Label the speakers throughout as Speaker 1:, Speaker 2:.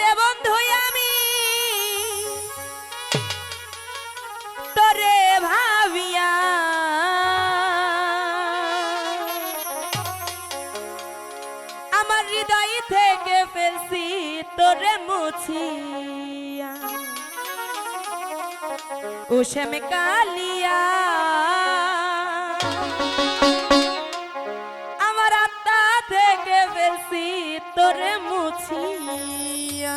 Speaker 1: তোরে বন্ধু, আমি তোরে ভাবিয়া আমার হৃদয় থেকে ফেলছি, তোরে মুছিয়া। উষেম কালিয়া। আমার আত্মা থেকে ফেলছি তোরে মুছিয়া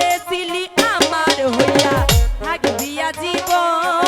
Speaker 1: করেছিলি আমার হইয়া থাকবিয়া জীবন